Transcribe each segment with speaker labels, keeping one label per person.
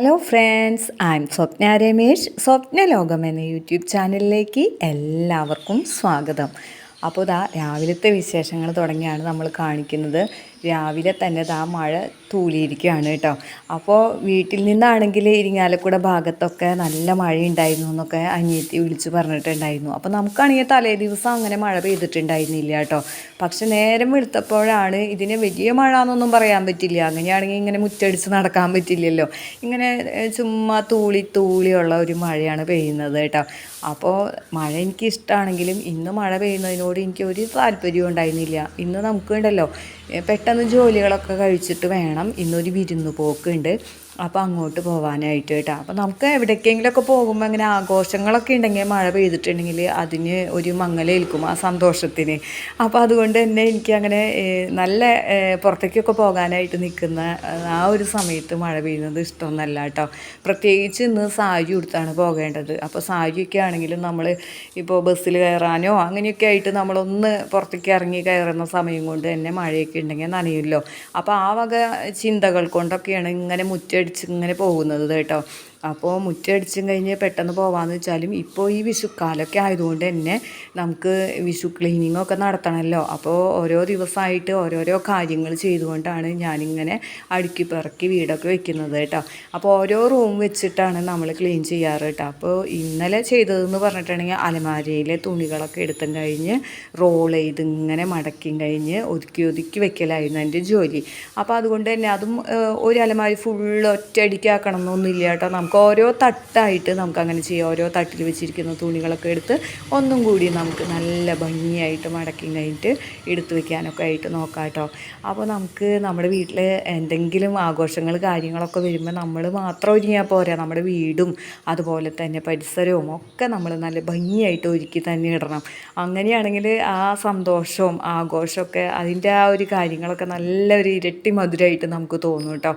Speaker 1: Hello friends I am Swapna Ramesh Swapna ലോകം എന്ന YouTube ചാനലിലേക്ക് എല്ലാവർക്കും സ്വാഗതം. അപ്പോൾ ഇതാ രാവിലത്തെ വിശേഷങ്ങൾ തുടങ്ങിയാണ് നമ്മൾ കാണിക്കുന്നത്. രാവിലെ തന്നെ ദാ മഴ തൂലിയിരിക്കുകയാണ് കേട്ടോ. അപ്പോൾ വീട്ടിൽ നിന്നാണെങ്കിൽ ഇരിങ്ങാലക്കുട ഭാഗത്തൊക്കെ നല്ല മഴയുണ്ടായിരുന്നു എന്നൊക്കെ അനിയത്തി വിളിച്ച് പറഞ്ഞിട്ടുണ്ടായിരുന്നു. അപ്പോൾ നമുക്കാണെങ്കിൽ തലേ ദിവസം അങ്ങനെ മഴ പെയ്തിട്ടുണ്ടായിരുന്നില്ല കേട്ടോ. പക്ഷെ നേരം വെളുത്തപ്പോഴാണ് ഇതിന് വലിയ മഴ എന്നൊന്നും പറയാൻ പറ്റില്ല. അങ്ങനെയാണെങ്കിൽ ഇങ്ങനെ മുറ്റടിച്ച് നടക്കാൻ പറ്റില്ലല്ലോ. ഇങ്ങനെ ചുമ്മാ തൂളി തൂളിയുള്ള ഒരു മഴയാണ് പെയ്യുന്നത് കേട്ടോ. അപ്പോൾ മഴ എനിക്ക് ഇഷ്ടമാണെങ്കിലും ഇന്ന് മഴ പെയ്യുന്നതിനോട് എനിക്ക് ഒരു താല്പര്യവും ഉണ്ടായിരുന്നില്ല. ഇന്ന് നമുക്ക് ഉണ്ടല്ലോ ഏഹ്, പെട്ടെന്ന് ജോലികളൊക്കെ കഴിച്ചിട്ട് വേണം. ഇന്നൊരു വിരുന്നു പോക്കുണ്ട് അപ്പോൾ അങ്ങോട്ട് പോകാനായിട്ട് കേട്ടോ അപ്പോൾ നമുക്ക് എവിടേക്കെങ്കിലുമൊക്കെ പോകുമ്പോൾ അങ്ങനെ ആഘോഷങ്ങളൊക്കെ ഉണ്ടെങ്കിൽ മഴ പെയ്തിട്ടുണ്ടെങ്കിൽ അതിന് ഒരു മങ്ങലേൽക്കും ആ സന്തോഷത്തിന്. അപ്പോൾ അതുകൊണ്ട് തന്നെ എനിക്ക് അങ്ങനെ നല്ല പുറത്തേക്കൊക്കെ പോകാനായിട്ട് നിൽക്കുന്ന ആ ഒരു സമയത്ത് മഴ പെയ്യുന്നത് ഇഷ്ടമൊന്നല്ല കേട്ടോ പ്രത്യേകിച്ച് ഇന്ന് സാരി ഉടുത്താണ് പോകേണ്ടത്. അപ്പോൾ സാരിയൊക്കെ ആണെങ്കിലും നമ്മൾ ഇപ്പോൾ ബസ്സിൽ കയറാനോ അങ്ങനെയൊക്കെ ആയിട്ട് നമ്മളൊന്ന് പുറത്തേക്ക് ഇറങ്ങി കയറുന്ന സമയം കൊണ്ട് തന്നെ മഴയൊക്കെ ഉണ്ടെങ്കിൽ നനയുമല്ലോ. അപ്പോൾ ആ വക ചിന്തകൾ കൊണ്ടൊക്കെയാണ് ഇങ്ങനെ മുറ്റടിച്ച് ഇങ്ങനെ പോകുന്നത് കേട്ടോ. അപ്പോൾ മുറ്റടിച്ചും കഴിഞ്ഞ് പെട്ടെന്ന് പോകാമെന്ന് വെച്ചാലും ഇപ്പോൾ ഈ വിഷുക്കാലൊക്കെ ആയതുകൊണ്ട് തന്നെ നമുക്ക് വിഷു ക്ലീനിങ്ങൊക്കെ നടത്തണമല്ലോ അപ്പോൾ ഓരോ ദിവസമായിട്ട് ഓരോരോ കാര്യങ്ങൾ ചെയ്തുകൊണ്ടാണ് ഞാനിങ്ങനെ അടുക്കി പിറക്കി വീടൊക്കെ വെക്കുന്നത് കേട്ടോ. അപ്പോൾ ഓരോ റൂം വെച്ചിട്ടാണ് നമ്മൾ ക്ലീൻ ചെയ്യാറ് കേട്ടോ. അപ്പോൾ ഇന്നലെ ചെയ്തതെന്ന് പറഞ്ഞിട്ടുണ്ടെങ്കിൽ അലമാരയിലെ തുണികളൊക്കെ എടുത്തും കഴിഞ്ഞ് റോൾ ചെയ്ത് ഇങ്ങനെ മടക്കിയും കഴിഞ്ഞ് ഒതുക്കി ഒതുക്കി വെക്കലായിരുന്നു എന്റെ ജോലി. അപ്പോൾ അതുകൊണ്ട് തന്നെ അതും ഒരു അലമാരി ഫുള്ള് ഒറ്റയടിക്കാക്കണം എന്നൊന്നുമില്ല കേട്ടോ നമുക്ക് ഓരോ തട്ടായിട്ട് നമുക്ക് അങ്ങനെ ചെയ്യാം. ഓരോ തട്ടിൽ വെച്ചിരിക്കുന്ന തുണികളൊക്കെ എടുത്ത് ഒന്നും കൂടി നമുക്ക് നല്ല ഭംഗിയായിട്ട് മടക്കി കഴിഞ്ഞിട്ട് എടുത്തു വെക്കാനൊക്കെ ആയിട്ട് നോക്കാം കേട്ടോ. അപ്പോൾ നമുക്ക് നമ്മുടെ വീട്ടിൽ എന്തെങ്കിലും ആഘോഷങ്ങൾ കാര്യങ്ങളൊക്കെ വരുമ്പോൾ നമ്മൾ മാത്രം ഒരുങ്ങിയാൽ പോരാ. നമ്മുടെ വീടും അതുപോലെ തന്നെ പരിസരവും ഒക്കെ നമ്മൾ നല്ല ഭംഗിയായിട്ട് ഒരുക്കി തന്നെ ഇടണം. അങ്ങനെയാണെങ്കിൽ ആ സന്തോഷവും ആഘോഷമൊക്കെ അതിന്റെ ആ ഒരു കാര്യങ്ങളൊക്കെ നല്ലൊരു ഇരട്ടി മധുരമായിട്ട് നമുക്ക് തോന്നും കേട്ടോ.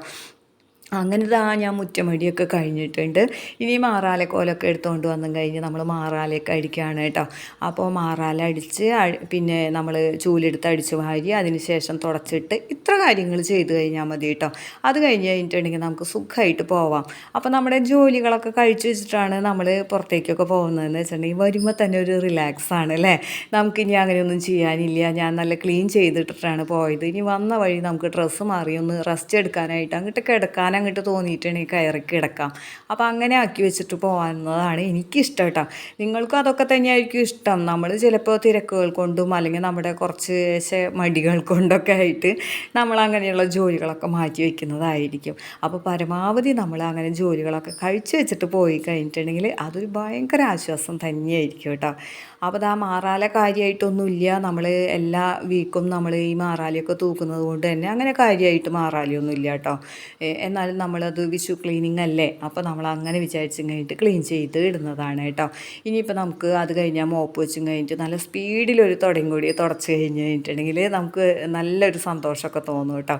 Speaker 1: അങ്ങനെ ഇതാ ഞാൻ മുറ്റമടിയൊക്കെ കഴിഞ്ഞിട്ടുണ്ട്. ഇനി മാറാലക്കോലൊക്കെ എടുത്തുകൊണ്ട് വന്നും കഴിഞ്ഞ് നമ്മൾ മാറാലയൊക്കെ അടിക്കുകയാണ് കേട്ടോ. അപ്പോൾ മാറാല അടിച്ച് പിന്നെ നമ്മൾ ചൂലെടുത്ത് അടിച്ച് വാരി അതിന് ശേഷം തുടച്ചിട്ട് ഇത്ര കാര്യങ്ങൾ ചെയ്ത് കഴിഞ്ഞാൽ മതി കേട്ടോ. അത് കഴിഞ്ഞ് കഴിഞ്ഞിട്ടുണ്ടെങ്കിൽ നമുക്ക് സുഖമായിട്ട് പോവാം. അപ്പോൾ നമ്മുടെ ജോലികളൊക്കെ കഴിച്ചു വെച്ചിട്ടാണ് നമ്മൾ പുറത്തേക്കൊക്കെ പോകുന്നതെന്ന് വെച്ചിട്ടുണ്ടെങ്കിൽ വരുമ്പോൾ തന്നെ ഒരു റിലാക്സ് ആണ് അല്ലേ? നമുക്കിനി അങ്ങനെയൊന്നും ചെയ്യാനില്ല. ഞാൻ നല്ല ക്ലീൻ ചെയ്തിട്ടിട്ടാണ് പോയത്. ഇനി വന്ന വഴി നമുക്ക് ഡ്രസ്സ് മാറി ഒന്ന് റെസ്റ്റ് എടുക്കാനായിട്ട് അങ്ങോട്ട് കിടക്കാൻ അങ്ങോട്ട് തോന്നിയിട്ടുണ്ടെങ്കിൽ കയറി കിടക്കാം. അപ്പോൾ അങ്ങനെ ആക്കി വെച്ചിട്ട് പോകുന്നതാണ് എനിക്കിഷ്ടം കേട്ടോ. നിങ്ങൾക്കും അതൊക്കെ തന്നെയായിരിക്കും ഇഷ്ടം. നമ്മൾ ചിലപ്പോൾ തിരക്കുകൾ കൊണ്ടും അല്ലെങ്കിൽ നമ്മുടെ കുറച്ച് മടികൾ കൊണ്ടൊക്കെ ആയിട്ട് നമ്മൾ അങ്ങനെയുള്ള ജോലികളൊക്കെ മാറ്റി വയ്ക്കുന്നതായിരിക്കും അപ്പോൾ പരമാവധി നമ്മൾ അങ്ങനെ ജോലികളൊക്കെ കഴിച്ചു വെച്ചിട്ട് പോയി കഴിഞ്ഞിട്ടുണ്ടെങ്കിൽ അതൊരു ഭയങ്കര ആശ്വാസം തന്നെയായിരിക്കും കേട്ടോ. അപ്പോൾ ആ മാറാല കാര്യമായിട്ടൊന്നുമില്ല നമ്മൾ എല്ലാ വീക്കും നമ്മൾ ഈ മാറാലയൊക്കെ തൂക്കുന്നത് കൊണ്ട് തന്നെ അങ്ങനെ കാര്യമായിട്ട് മാറാലയൊന്നും ഇല്ല കേട്ടോ എന്നാലും നമ്മളത് വിഷു ക്ലീനിങ് അല്ലേ? അപ്പോൾ നമ്മൾ അങ്ങനെ വിചാരിച്ചും കഴിഞ്ഞിട്ട് ക്ലീൻ ചെയ്ത് ഇടുന്നതാണ് കേട്ടോ. ഇനിയിപ്പോൾ നമുക്ക് അത് കഴിഞ്ഞാൽ മോപ്പ് വെച്ചും കഴിഞ്ഞിട്ട് നല്ല സ്പീഡിലൊരു തുടയും കൂടി തുടച്ച് കഴിഞ്ഞ് കഴിഞ്ഞിട്ടുണ്ടെങ്കിൽ നമുക്ക് നല്ലൊരു സന്തോഷമൊക്കെ തോന്നും കേട്ടോ.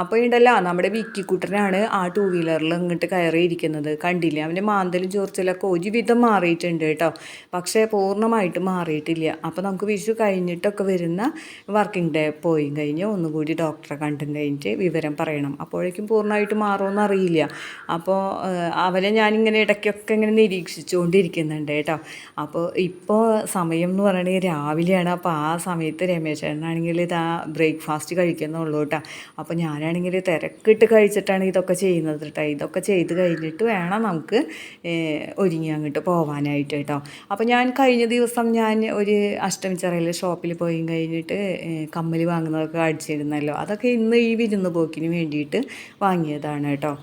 Speaker 1: അപ്പോൾ ഉണ്ടല്ലോ നമ്മുടെ വിക്കിക്കുട്ടനാണ് ആ ടൂ വീലറിൽ ഇങ്ങോട്ട് കയറിയിരിക്കുന്നത്. കണ്ടില്ല? അവന്റെ മാന്തലും ചോർച്ചലൊക്കെ ഒരുവിധം മാറിയിട്ടുണ്ട് കേട്ടോ. പക്ഷേ പൂർണമായിട്ട് മാറിയിട്ടില്ല. അപ്പോൾ നമുക്ക് വിഷു കഴിഞ്ഞിട്ടൊക്കെ വരുന്ന വർക്കിംഗ് ഡേ പോയി കഴിഞ്ഞ് ഒന്നുകൂടി ഡോക്ടറെ കണ്ടും കഴിഞ്ഞിട്ട് വിവരം പറയണം. അപ്പോഴേക്കും പൂർണമായിട്ട് മാറുമെന്ന് അറിയില്ല. അപ്പോൾ അവനെ ഞാനിങ്ങനെ ഇടയ്ക്കൊക്കെ ഇങ്ങനെ നിരീക്ഷിച്ചുകൊണ്ടിരിക്കുന്നുണ്ട് കേട്ടോ. അപ്പോൾ ഇപ്പോൾ സമയം എന്ന് പറയുന്നത് രാവിലെയാണ്. അപ്പോൾ ആ സമയത്ത് രമേശനാണെങ്കിൽ ഇതാ ബ്രേക്ക്ഫാസ്റ്റ് കഴിക്കുന്നുള്ളൂ കേട്ടോ. അപ്പോൾ ഞാനാണെങ്കിൽ തിരക്കിട്ട് കഴിച്ചിട്ടാണ് ഇതൊക്കെ ചെയ്യുന്നത് കേട്ടോ ഇതൊക്കെ ചെയ്ത് കഴിഞ്ഞിട്ട് വേണം നമുക്ക് ഒരുങ്ങി അങ്ങോട്ട് പോകാനായിട്ട് കേട്ടോ അപ്പോൾ ഞാൻ കഴിഞ്ഞ ദിവസം ഞാൻ ഒരു അഷ്ടമിച്ചറയിൽ ഷോപ്പിൽ പോയി കഴിഞ്ഞിട്ട് കമ്മൽ വാങ്ങുന്നതൊക്കെ അടിച്ചിരുന്നല്ലോ അതൊക്കെ ഇന്ന് ഈ വിരുന്ന് പോക്കിന് വേണ്ടിയിട്ട് വാങ്ങിയതാണ് കേട്ടോ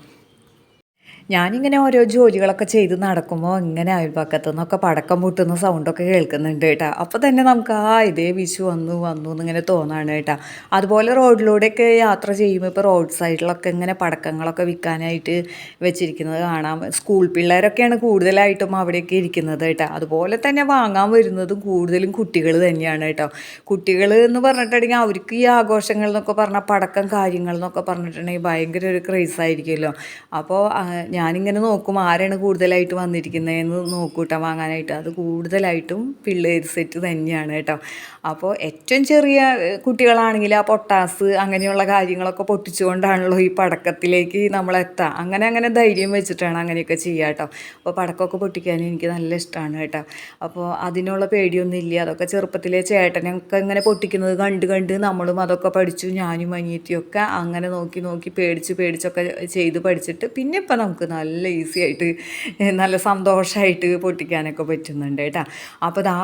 Speaker 1: ഞാനിങ്ങനെ ഓരോ ജോലികളൊക്കെ ചെയ്ത് നടക്കുമ്പോൾ ഇങ്ങനെ അയൽപക്കത്തു നിന്നൊക്കെ പടക്കം പൊട്ടുന്ന സൗണ്ടൊക്കെ കേൾക്കുന്നുണ്ട് കേട്ടോ. അപ്പോൾ തന്നെ നമുക്ക് ആ ഇതേ വിഷു വന്നു വന്നു എന്നിങ്ങനെ തോന്നാണ് കേട്ടോ. അതുപോലെ റോഡിലൂടെയൊക്കെ യാത്ര ചെയ്യുമ്പോൾ ഇപ്പോൾ റോഡ് സൈഡിലൊക്കെ ഇങ്ങനെ പടക്കങ്ങളൊക്കെ വിൽക്കാനായിട്ട് വെച്ചിരിക്കുന്നത് കാണാം. സ്കൂൾ പിള്ളേരൊക്കെയാണ് കൂടുതലായിട്ടും അവിടെയൊക്കെ ഇരിക്കുന്നത് കേട്ടോ. അതുപോലെ തന്നെ വാങ്ങാൻ വരുന്നതും കൂടുതലും കുട്ടികൾ തന്നെയാണ് കേട്ടോ. കുട്ടികൾ എന്ന് പറഞ്ഞിട്ടുണ്ടെങ്കിൽ അവർക്ക് ഈ ആഘോഷങ്ങൾ എന്നൊക്കെ പറഞ്ഞാൽ പടക്കം കാര്യങ്ങൾ എന്നൊക്കെ പറഞ്ഞിട്ടുണ്ടെങ്കിൽ ഭയങ്കര ഒരു ക്രേസ് ആയിരിക്കുമല്ലോ. അപ്പോൾ ഞാൻ ഞാനിങ്ങനെ നോക്കും ആരാണ് കൂടുതലായിട്ട് വന്നിരിക്കുന്നതെന്ന് നോക്കൂട്ടാ വാങ്ങാനായിട്ട്. അത് കൂടുതലായിട്ടും പിള്ളേർ സെറ്റ് തന്നെയാണ് കേട്ടോ. അപ്പോൾ ഏറ്റവും ചെറിയ കുട്ടികളാണെങ്കിൽ ആ പൊട്ടാസ് അങ്ങനെയുള്ള കാര്യങ്ങളൊക്കെ പൊട്ടിച്ചുകൊണ്ടാണല്ലോ ഈ പടക്കത്തിലേക്ക് നമ്മളെത്താം. അങ്ങനെ അങ്ങനെ ധൈര്യം വെച്ചിട്ടാണ് അങ്ങനെയൊക്കെ ചെയ്യുക കേട്ടോ. അപ്പോൾ പടക്കമൊക്കെ പൊട്ടിക്കാൻ എനിക്ക് നല്ല ഇഷ്ടമാണ് കേട്ടോ. അപ്പോൾ അതിനുള്ള പേടിയൊന്നും ഇല്ല അതൊക്കെ ചെറുപ്പത്തിലെ ചേട്ടനൊക്കെ ഇങ്ങനെ പൊട്ടിക്കുന്നത് കണ്ട് കണ്ട് നമ്മളും അതൊക്കെ പഠിച്ചു ഞാനും അനിയത്തിയൊക്കെ അങ്ങനെ നോക്കി നോക്കി പേടിച്ച് പേടിച്ചൊക്കെ ചെയ്ത് പഠിച്ചിട്ട് പിന്നെ ഇപ്പം നമുക്ക് നല്ല ഈസി ആയിട്ട് നല്ല സന്തോഷമായിട്ട് പൊട്ടിക്കാനൊക്കെ പറ്റുന്നുണ്ട് കേട്ടോ. അപ്പോൾ ഇതാ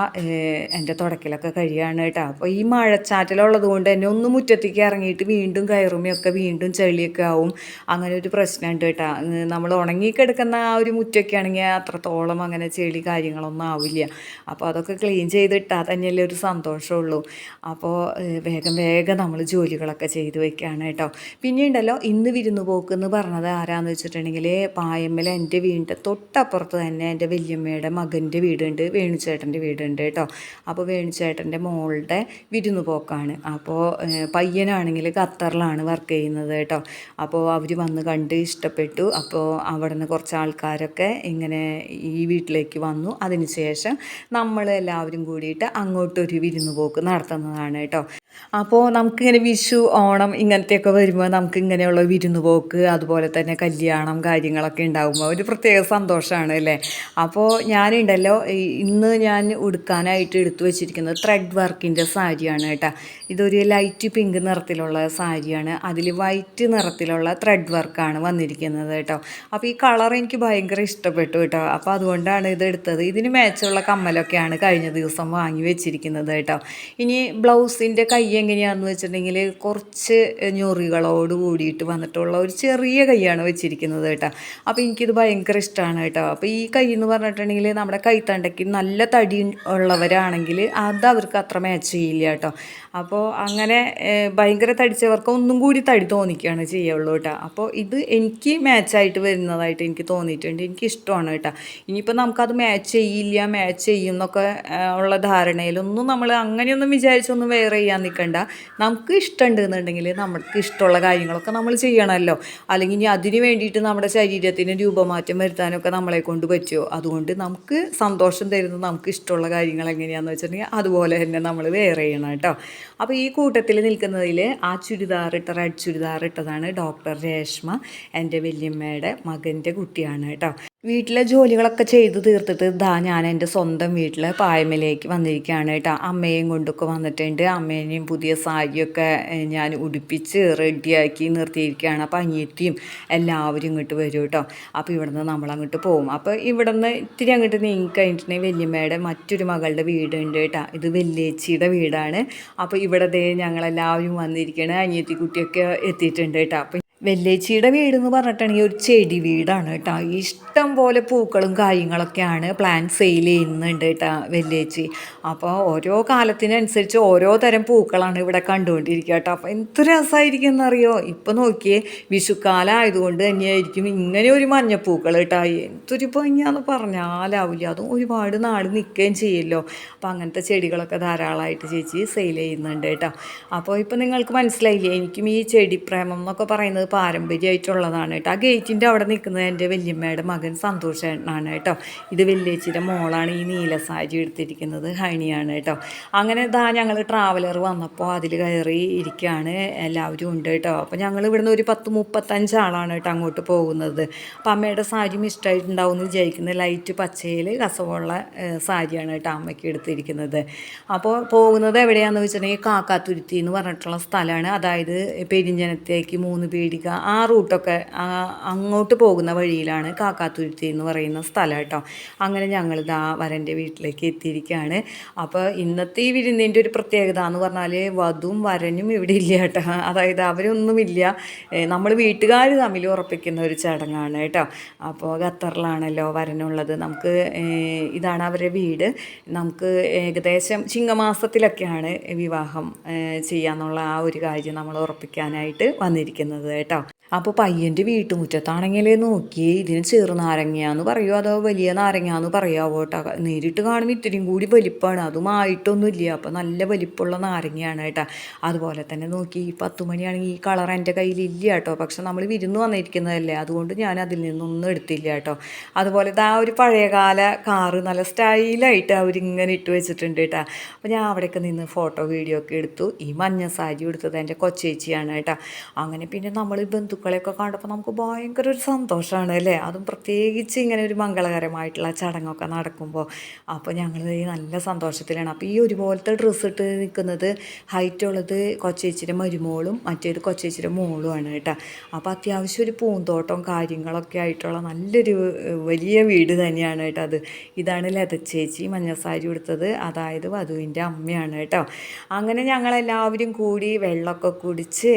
Speaker 1: എന്റെ തുടക്കിലൊക്കെ കഴിയാണ് കേട്ടോ. അപ്പോൾ ഈ മഴച്ചാറ്റലുള്ളത് കൊണ്ട് തന്നെ ഒന്ന് മുറ്റത്തേക്ക് ഇറങ്ങിയിട്ട് വീണ്ടും കയറുമൊക്കെ വീണ്ടും ചെളിയൊക്കെ ആവും. അങ്ങനെ ഒരു പ്രശ്നമുണ്ട് കേട്ടോ. നമ്മൾ ഉണങ്ങിക്കെടുക്കുന്ന ആ ഒരു മുറ്റൊക്കെ ആണെങ്കിൽ അത്രത്തോളം അങ്ങനെ ചെളി കാര്യങ്ങളൊന്നും ആവില്ല. അപ്പോൾ അതൊക്കെ ക്ലീൻ ചെയ്തിട്ടാൽ തന്നെയല്ലേ ഒരു സന്തോഷമുള്ളൂ. അപ്പോൾ വേഗം വേഗം നമ്മൾ ജോലികളൊക്കെ ചെയ്ത് വെക്കുകയാണ് കേട്ടോ. പിന്നെ ഉണ്ടല്ലോ ഇന്ന് വിരുന്ന് പോക്ക് എന്ന് പറഞ്ഞത് ആരാന്ന് വെച്ചിട്ടുണ്ടെങ്കിൽ പായമ്മൽ എന്റെ വീടിന്റെ തൊട്ടപ്പുറത്ത് തന്നെ എന്റെ വല്യമ്മയുടെ മകന്റെ വീടുണ്ട് വേണുചേട്ടന്റെ വീടുണ്ട് കേട്ടോ. അപ്പോൾ വേണുചേട്ടന്റെ മോളുടെ വിരുന്ന് പോക്കാണ് അപ്പോൾ പയ്യനാണെങ്കിൽ ഖത്തറിലാണ് വർക്ക് ചെയ്യുന്നത് കേട്ടോ. അപ്പോൾ അവർ വന്ന് കണ്ട് ഇഷ്ടപ്പെട്ടു. അപ്പോൾ അവിടെ നിന്ന് കുറച്ച് ആൾക്കാരൊക്കെ ഇങ്ങനെ ഈ വീട്ടിലേക്ക് വന്നു. അതിനുശേഷം നമ്മൾ എല്ലാവരും കൂടിയിട്ട് അങ്ങോട്ടൊരു വിരുന്ന് പോക്ക് നടത്തുന്നതാണ് കേട്ടോ. അപ്പോൾ നമുക്കിങ്ങനെ വിഷു ഓണം ഇങ്ങനത്തെയൊക്കെ വരുമ്പോൾ നമുക്ക് ഇങ്ങനെയുള്ള വിരുന്ന് പോക്ക് അതുപോലെ തന്നെ കല്യാണം കാര്യങ്ങളൊക്കെ ഉണ്ടാകുമ്പോൾ ഒരു പ്രത്യേക സന്തോഷമാണ് അല്ലേ? അപ്പോൾ ഞാനുണ്ടല്ലോ ഇന്ന് ഞാൻ ഉടുക്കാനായിട്ട് എടുത്തു വെച്ചിരിക്കുന്നത് ത്രെഡ് വർക്കിന്റെ സാരിയാണ് കേട്ടോ. ഇതൊരു ലൈറ്റ് പിങ്ക് നിറത്തിലുള്ള സാരിയാണ്. അതിൽ വൈറ്റ് നിറത്തിലുള്ള ത്രെഡ് വർക്കാണ് വന്നിരിക്കുന്നത് കേട്ടോ. അപ്പോൾ ഈ കളർ എനിക്ക് ഭയങ്കര ഇഷ്ടപ്പെട്ടു കേട്ടോ. അപ്പോൾ അതുകൊണ്ടാണ് ഇത് എടുത്തത്. ഇതിന് മാച്ചുള്ള കമ്മലൊക്കെയാണ് കഴിഞ്ഞ ദിവസം വാങ്ങി വെച്ചിരിക്കുന്നത് കേട്ടോ. ഇനി ബ്ലൗസിന്റെ കൈ എങ്ങനെയാണെന്ന് വെച്ചിട്ടുണ്ടെങ്കിൽ കുറച്ച് ഞൊറികളോട് കൂടിയിട്ട് വന്നിട്ടുള്ള ഒരു ചെറിയ കൈയാണ് വെച്ചിരിക്കുന്നത് കേട്ടോ. അപ്പോൾ എനിക്കിത് ഭയങ്കര ഇഷ്ടമാണ് കേട്ടോ. അപ്പോൾ ഈ കൈ എന്ന് പറഞ്ഞിട്ടുണ്ടെങ്കിൽ നമ്മുടെ കൈത്തണ്ടയ്ക്ക് നല്ല തടി ഉള്ളവരാണെങ്കിൽ അത് അവർക്ക് അത്ര മാച്ച് ചെയ്യില്ല കേട്ടോ. അപ്പോൾ അങ്ങനെ ഭയങ്കര തടിച്ചവർക്ക് ഒന്നും കൂടി തടി തോന്നിക്കുകയാണ് ചെയ്യുള്ളൂ കേട്ടോ. അപ്പോൾ ഇത് എനിക്ക് മാച്ചായിട്ട് വരുന്നതായിട്ട് എനിക്ക് തോന്നിയിട്ടുണ്ട്. എനിക്ക് ഇഷ്ടമാണ് കേട്ടോ. ഇനിയിപ്പോൾ നമുക്കത് മാച്ച് ചെയ്യില്ല മാച്ച് ചെയ്യും എന്നൊക്കെ ഉള്ള ധാരണയിലൊന്നും നമ്മൾ അങ്ങനെയൊന്നും വിചാരിച്ചൊന്നും വേറെ ചെയ്യാൻ നിൽക്കണ്ട നമുക്ക് ഇഷ്ടമുണ്ടെന്നുണ്ടെങ്കിൽ നമുക്ക് ഇഷ്ടമുള്ള കാര്യങ്ങളൊക്കെ നമ്മൾ ചെയ്യണമല്ലോ. അല്ലെങ്കിൽ ഇനി അതിന് വേണ്ടിയിട്ട് നമ്മുടെ ശരീരത്തിന് രൂപമാറ്റം വരുത്താനൊക്കെ നമ്മളെ കൊണ്ട് പറ്റുമോ? അതുകൊണ്ട് നമുക്ക് സന്തോഷം തരുന്ന നമുക്ക് ഇഷ്ടമുള്ള കാര്യങ്ങൾ എങ്ങനെയാണെന്ന് വെച്ചിട്ടുണ്ടെങ്കിൽ അതുപോലെ തന്നെ നമ്മൾ വേറെ ചെയ്യണം കേട്ടോ. അപ്പോൾ ഈ കൂട്ടത്തിൽ നിൽക്കുന്നതിൽ ആ ചുരിദാർ ഇട്ട റെഡ് ചുരിദാർ ഇട്ടതാണ് ഡോക്ടർ രേഷ്മ എന്റെ വല്യമ്മയുടെ മകന്റെ കുട്ടിയാണ് കേട്ടോ. വീട്ടിലെ ജോലികളൊക്കെ ചെയ്ത് തീർത്തിട്ട് ഇതാ ഞാൻ എന്റെ സ്വന്തം വീട്ടിലെ പായ്മലേക്ക് വന്നിരിക്കുകയാണ് കേട്ടോ. അമ്മയും കൊണ്ടൊക്കെ വന്നിട്ടുണ്ട്. അമ്മേനെയും പുതിയ സാരിയൊക്കെ ഞാൻ ഉടുപ്പിച്ച് റെഡിയാക്കി നിർത്തിയിരിക്കുകയാണ്. അപ്പോൾ അനിയത്തിയും എല്ലാവരും ഇങ്ങോട്ട് വരും കേട്ടോ. അപ്പോൾ ഇവിടെ നിന്ന് നമ്മളങ്ങോട്ട് പോകും അപ്പോൾ ഇവിടെ നിന്ന് ഇത്തിരി അങ്ങോട്ട് നീങ്ങി കഴിഞ്ഞിട്ടുണ്ടെങ്കിൽ വല്യമ്മയുടെ മറ്റൊരു മകളുടെ വീടുണ്ട് കേട്ടോ. ഇത് വല്യേച്ചിയുടെ വീടാണ്. അപ്പോൾ ഇവിടെ ദേ ഞങ്ങളെല്ലാവരും വന്നിരിക്കുകയാണ്. അനിയത്തി കുട്ടിയൊക്കെ എത്തിയിട്ടുണ്ട് കേട്ടോ. അപ്പോൾ വെല്ലേച്ചിയുടെ വീട് എന്ന് പറഞ്ഞിട്ടുണ്ടെങ്കിൽ ഒരു ചെടി വീടാണ് കേട്ടോ. ഇഷ്ടം പോലെ പൂക്കളും കാര്യങ്ങളൊക്കെയാണ് പ്ലാന്റ് സെയിൽ ചെയ്യുന്നുണ്ട് കേട്ടോ വെല്ലേച്ചി അപ്പോൾ ഓരോ കാലത്തിനനുസരിച്ച് ഓരോ തരം പൂക്കളാണ് ഇവിടെ കണ്ടുകൊണ്ടിരിക്കുക കേട്ടോ. അപ്പോൾ എന്ത് രസമായിരിക്കും എന്നറിയോ? ഇപ്പോൾ നോക്കിയേ വിഷുക്കാലം ആയതുകൊണ്ട് തന്നെയായിരിക്കും ഇങ്ങനെ ഒരു മഞ്ഞപ്പൂക്കൾ കേട്ടോ. എന്തൊരു ഭംഗിയാന്ന് പറഞ്ഞാലാവില്ല അതും ഒരുപാട് നാൾ നിൽക്കുകയും ചെയ്യുമല്ലോ അപ്പോൾ അങ്ങനത്തെ ചെടികളൊക്കെ ധാരാളമായിട്ട് ചേച്ചി സെയിൽ ചെയ്യുന്നുണ്ട് കേട്ടോ. അപ്പോൾ ഇപ്പോൾ നിങ്ങൾക്ക് മനസ്സിലായില്ലേ എനിക്കും ഈ ചെടി പ്രേമം എന്നൊക്കെ പറയുന്നത് പാരമ്പര്യമായിട്ടുള്ളതാണ് കേട്ടോ. ആ ഗേറ്റിന്റെ അവിടെ നിൽക്കുന്നത് എന്റെ വല്യമ്മയുടെ മകൻ സന്തോഷ് ചേട്ടനാണ് കേട്ടോ. ഇത് വല്യച്ചിന്റെ മോളാണ് ഈ നീല സാരി എടുത്തിരിക്കുന്നത്. ഹണിയാണ് കേട്ടോ. അങ്ങനെ ഇതാ ഞങ്ങൾ ട്രാവലർ വന്നപ്പോൾ അതിൽ കയറി ഇരിക്കുകയാണ് എല്ലാവരും ഉണ്ട് കേട്ടോ. അപ്പോൾ ഞങ്ങൾ ഇവിടുന്ന് ഒരു പത്ത് മുപ്പത്തഞ്ച് ആളാണ് കേട്ടോ അങ്ങോട്ട് പോകുന്നത്. അപ്പോൾ അമ്മയുടെ സാരി ഇഷ്ടമായിട്ടുണ്ടാവും എന്ന് വിചാരിക്കുന്നത് ലൈറ്റ് പച്ചയിൽ കസവുള്ള സാരിയാണ് കേട്ടോ അമ്മയ്ക്ക് എടുത്തിരിക്കുന്നത്. അപ്പോൾ പോകുന്നത് എവിടെയാണെന്ന് വെച്ചിട്ടുണ്ടെങ്കിൽ കാക്കാത്തുരുത്തി എന്ന് പറഞ്ഞിട്ടുള്ള സ്ഥലമാണ്. അതായത് പെരിഞ്ഞനത്തേക്ക് മൂന്ന് പീടിക ആ റൂട്ടൊക്കെ അങ്ങോട്ട് പോകുന്ന വഴിയിലാണ് കാക്കാത്തുരുത്തി എന്ന് പറയുന്ന സ്ഥലം കേട്ടോ. അങ്ങനെ ഞങ്ങൾ ദാ വരന്റെ വീട്ടിലേക്ക് എത്തിയിരിക്കുകയാണ് അപ്പോൾ ഇന്നത്തെ ഈ വിരുന്നിന്റെ ഒരു പ്രത്യേകത എന്ന് പറഞ്ഞാൽ വധുവും വരനും ഇവിടെ ഇല്ല കേട്ടോ. അതായത് അവരൊന്നുമില്ല. നമ്മൾ വീട്ടുകാർ തമ്മിൽ ഉറപ്പിക്കുന്ന ഒരു ചടങ്ങാണ് കേട്ടോ. അപ്പോൾ ഖത്തറിലാണല്ലോ വരനുള്ളത്. നമുക്ക് ഇതാണ് അവരുടെ വീട്. നമുക്ക് ഏകദേശം ചിങ്ങമാസത്തിലൊക്കെയാണ് വിവാഹം ചെയ്യാന്നുള്ള ആ ഒരു കാര്യം നമ്മൾ ഉറപ്പിക്കാനായിട്ട് വന്നിരിക്കുന്നത് കേട്ടോ. അപ്പോൾ പയ്യന്റെ വീട്ടുമുറ്റത്താണെങ്കിൽ നോക്കി ഇതിന് ചെറുനാരങ്ങയാന്ന് പറയുമോ അതോ വലിയ നാരങ്ങയാന്ന് പറയാവോ കേട്ടോ നേരിട്ട് കാണുമ്പോൾ ഇത്തിരിയും കൂടി വലിപ്പമാണ് അതുമായിട്ടൊന്നുമില്ല അപ്പോൾ നല്ല വലിപ്പമുള്ള നാരങ്ങയാണ് കേട്ടോ. അതുപോലെ തന്നെ നോക്കി ഈ പത്ത് മണിയാണെങ്കിൽ ഈ കളർ എന്റെ കയ്യിലില്ല കേട്ടോ. പക്ഷെ നമ്മൾ വിരുന്ന് വന്നിരിക്കുന്നതല്ലേ അതുകൊണ്ട് ഞാൻ അതിൽ നിന്നൊന്നും എടുത്തില്ല കേട്ടോ. അതുപോലെ ആ ഒരു പഴയകാല കാറ് നല്ല സ്റ്റൈലായിട്ട് അവരിങ്ങനെ ഇട്ട് വെച്ചിട്ടുണ്ട് കേട്ടോ. അപ്പോൾ ഞാൻ അവിടെയൊക്കെ നിന്ന് ഫോട്ടോ വീഡിയോ ഒക്കെ എടുത്തു. ഈ മഞ്ഞ സാരി എടുത്തത് എന്റെ കൊച്ചേച്ചിയാണ് കേട്ടോ. അങ്ങനെ പിന്നെ നമ്മൾ ബന്ധുക്കളെയൊക്കെ കണ്ടപ്പോൾ നമുക്ക് ഭയങ്കര ഒരു സന്തോഷമാണ് അല്ലേ? അതും പ്രത്യേകിച്ച് ഇങ്ങനെ ഒരു മംഗളകരമായിട്ടുള്ള ചടങ്ങൊക്കെ നടക്കുമ്പോൾ. അപ്പോൾ ഞങ്ങൾ നല്ല സന്തോഷത്തിലാണ്. അപ്പോൾ ഈ ഒരുപോലത്തെ ഡ്രസ്സ് ഇട്ട് നിൽക്കുന്നത് ഹൈറ്റ് ഉള്ളത് കൊച്ചേച്ചിയുടെ മരുമോളും മറ്റേത് കൊച്ചേച്ചിയുടെ മോളുമാണ് കേട്ടോ. അപ്പോൾ അത്യാവശ്യം ഒരു പൂന്തോട്ടവും കാര്യങ്ങളൊക്കെ ആയിട്ടുള്ള നല്ലൊരു വലിയ വീട് തന്നെയാണ് കേട്ടോ അത്. ഇതാണ് ലതച്ചേച്ചി മഞ്ഞസാരി കൊടുത്തത് അതായത് വധുവിന്റെ അമ്മയാണ് കേട്ടോ. അങ്ങനെ ഞങ്ങളെല്ലാവരും കൂടി വെള്ളമൊക്കെ കുടിച്ച്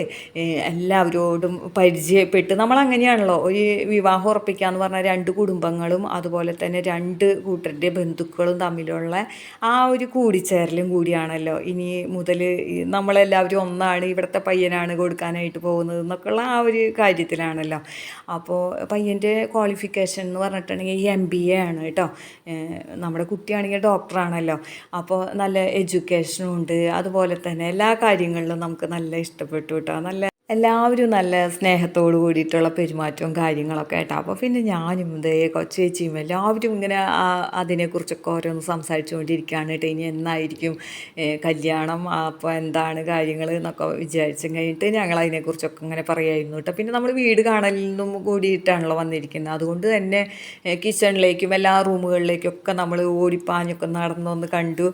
Speaker 1: എല്ലാവരോടും എല്ലാവരോടും പരിചയപ്പെട്ട് നമ്മൾ അങ്ങനെയാണല്ലോ ഒരു വിവാഹം ഉറപ്പിക്കുക എന്ന് പറഞ്ഞാൽ രണ്ട് കുടുംബങ്ങളും അതുപോലെ തന്നെ രണ്ട് കൂട്ടരുടെ ബന്ധുക്കളും തമ്മിലുള്ള ആ ഒരു കൂടിച്ചേരലും കൂടിയാണല്ലോ. ഇനി മുതൽ നമ്മളെല്ലാവരും ഒന്നാണ് ഇവിടുത്തെ പയ്യനാണ് കൊടുക്കാനായിട്ട് പോകുന്നത് എന്നൊക്കെയുള്ള ആ ഒരു കാര്യത്തിലാണല്ലോ. അപ്പോൾ പയ്യന്റെ ക്വാളിഫിക്കേഷൻ എന്ന് പറഞ്ഞിട്ടുണ്ടെങ്കിൽ എം ബി എ ആണ് കേട്ടോ. നമ്മുടെ കുട്ടിയാണെങ്കിൽ ഡോക്ടറാണല്ലോ അപ്പോൾ നല്ല എഡ്യൂക്കേഷനും ഉണ്ട്. അതുപോലെ തന്നെ എല്ലാ കാര്യങ്ങളിലും നമുക്ക് നല്ല ഇഷ്ടപ്പെട്ടു കേട്ടോ. നല്ല എല്ലാവരും നല്ല സ്നേഹത്തോട് കൂടിയിട്ടുള്ള പെരുമാറ്റവും കാര്യങ്ങളൊക്കെ ആയിട്ടാണ് അപ്പോൾ പിന്നെ ഞാനും ഇതേ കൊച്ചേച്ചിയും എല്ലാവരും ഇങ്ങനെ അതിനെക്കുറിച്ചൊക്കെ ഓരോന്ന് സംസാരിച്ചുകൊണ്ടിരിക്കുകയാണ്. കേട്ടോ ഇനി എന്നായിരിക്കും കല്യാണം അപ്പോൾ എന്താണ് കാര്യങ്ങൾ എന്നൊക്കെ വിചാരിച്ചു കഴിഞ്ഞിട്ട് ഞങ്ങൾ അതിനെക്കുറിച്ചൊക്കെ ഇങ്ങനെ പറയായിരുന്നു കേട്ടോ പിന്നെ നമ്മൾ വീട് കാണലിൽ നിന്നും കൂടിയിട്ടാണല്ലോ വന്നിരിക്കുന്നത്. അതുകൊണ്ട് തന്നെ കിച്ചണിലേക്കും എല്ലാ റൂമുകളിലേക്കൊക്കെ നമ്മൾ ഓടിപ്പാഞ്ഞൊക്കെ നടന്നൊന്ന് കണ്ടു.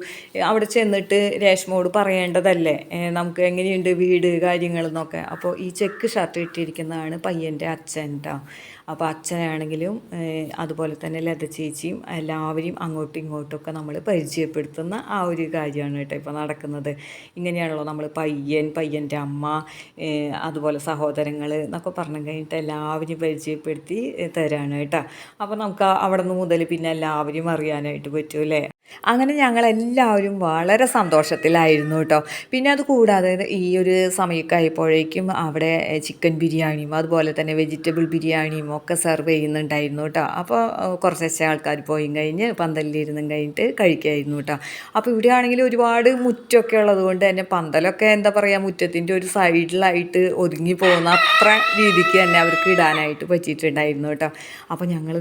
Speaker 1: അവിടെ ചെന്നിട്ട് രേഷ്മോട് പറയേണ്ടതല്ലേ? നമുക്ക് എങ്ങനെയുണ്ട് വീട് കാര്യങ്ങൾ എന്നൊക്കെ. അപ്പോൾ ഈ ചെക്ക് ഷർട്ട് ഇട്ടിരിക്കുന്നതാണ് പയ്യന്റെ അച്ഛൻ കേട്ടോ അപ്പോൾ അച്ഛനാണെങ്കിലും അതുപോലെ തന്നെ ലത ചേച്ചിയും എല്ലാവരെയും അങ്ങോട്ടും ഇങ്ങോട്ടുമൊക്കെ നമ്മൾ പരിചയപ്പെടുത്തുന്ന ആ ഒരു കാര്യമാണ് കേട്ടോ ഇപ്പോൾ നടക്കുന്നത്. ഇങ്ങനെയാണല്ലോ നമ്മൾ പയ്യൻ പയ്യന്റെ അമ്മ അതുപോലെ സഹോദരങ്ങൾ എന്നൊക്കെ പറഞ്ഞു കഴിഞ്ഞിട്ട് എല്ലാവരെയും പരിചയപ്പെടുത്തി തരാണ് കേട്ടോ. അപ്പോൾ നമുക്ക് അവിടെ നിന്ന് മുതൽ പിന്നെ എല്ലാവരെയും അറിയാനായിട്ട് പറ്റും അല്ലേ? അങ്ങനെ ഞങ്ങളെല്ലാവരും വളരെ സന്തോഷത്തിലായിരുന്നു കേട്ടോ. പിന്നെ അത് കൂടാതെ ഈ ഒരു സമയമൊക്കെ ആയപ്പോഴേക്കും അവിടെ ചിക്കൻ ബിരിയാണിയും അതുപോലെ തന്നെ വെജിറ്റബിൾ ബിരിയാണിയും ഒക്കെ സെർവ് ചെയ്യുന്നുണ്ടായിരുന്നു കേട്ടോ. അപ്പോൾ കുറച്ച് ആൾക്കാർ പോയി കഴിഞ്ഞ് പന്തലിലിരുന്നും കഴിഞ്ഞിട്ട് കഴിക്കായിരുന്നു കേട്ടോ. അപ്പോൾ ഇവിടെ ആണെങ്കിൽ ഒരുപാട് മുറ്റമൊക്കെ ഉള്ളത് കൊണ്ട് തന്നെ പന്തലൊക്കെ എന്താ പറയുക മുറ്റത്തിന്റെ ഒരു സൈഡിലായിട്ട് ഒതുങ്ങി പോകുന്ന അത്ര രീതിക്ക് തന്നെ അവർക്ക് ഇടാനായിട്ട് പറ്റിയിട്ടുണ്ടായിരുന്നു കേട്ടോ. അപ്പോൾ ഞങ്ങൾ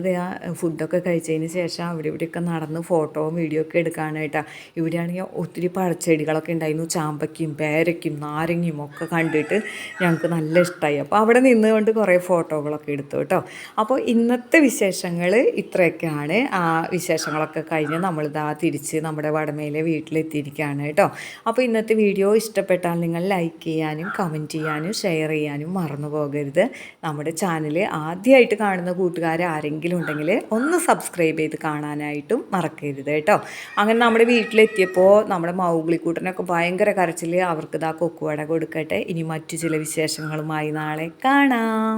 Speaker 1: ഫുഡൊക്കെ കഴിച്ചതിന് ശേഷം അവിടെ ഇവിടെയൊക്കെ നടന്ന് ഫോട്ടോയും വീഡിയോ ഒക്കെ എടുക്കാനായിട്ടാ. ഇവിടെയാണെങ്കിൽ ഒത്തിരി പഴച്ചെടികളൊക്കെ ഉണ്ടായിരുന്നു. ചാമ്പയ്ക്കും പേരയ്ക്കും നാരങ്ങയും ഒക്കെ കണ്ടിട്ട് ഞങ്ങൾക്ക് നല്ല ഇഷ്ടമായി അപ്പോൾ അവിടെ നിന്നുകൊണ്ട് കുറേ ഫോട്ടോകളൊക്കെ എടുത്തു കേട്ടോ. അപ്പോൾ ഇന്നത്തെ വിശേഷങ്ങൾ ഇത്രയൊക്കെയാണ്. ആ വിശേഷങ്ങളൊക്കെ കഴിഞ്ഞ് നമ്മളിതാ തിരിച്ച് നമ്മുടെ വടമയിലെ വീട്ടിലെത്തിയിരിക്കുകയാണ് കേട്ടോ. അപ്പോൾ ഇന്നത്തെ വീഡിയോ ഇഷ്ടപ്പെട്ടാൽ നിങ്ങൾ ലൈക്ക് ചെയ്യാനും കമന്റ് ചെയ്യാനും ഷെയർ ചെയ്യാനും മറന്നു പോകരുത്. നമ്മുടെ ചാനൽ ആദ്യമായിട്ട് കാണുന്ന കൂട്ടുകാർ ആരെങ്കിലും ഉണ്ടെങ്കിൽ ഒന്ന് സബ്സ്ക്രൈബ് ചെയ്ത് കാണാനായിട്ടും മറക്കരുത് കേട്ടോ. അങ്ങനെ നമ്മുടെ വീട്ടിലെത്തിയപ്പോൾ നമ്മുടെ മൗഗ്ലിക്കൂട്ടനൊക്കെ ഭയങ്കര കരച്ചിൽ അവർക്ക് ഇതാ കൊക്കുവട കൊടുക്കട്ടെ. ഇനി മറ്റു ചില വിശേഷങ്ങളുമായി നാളെ കാണാം.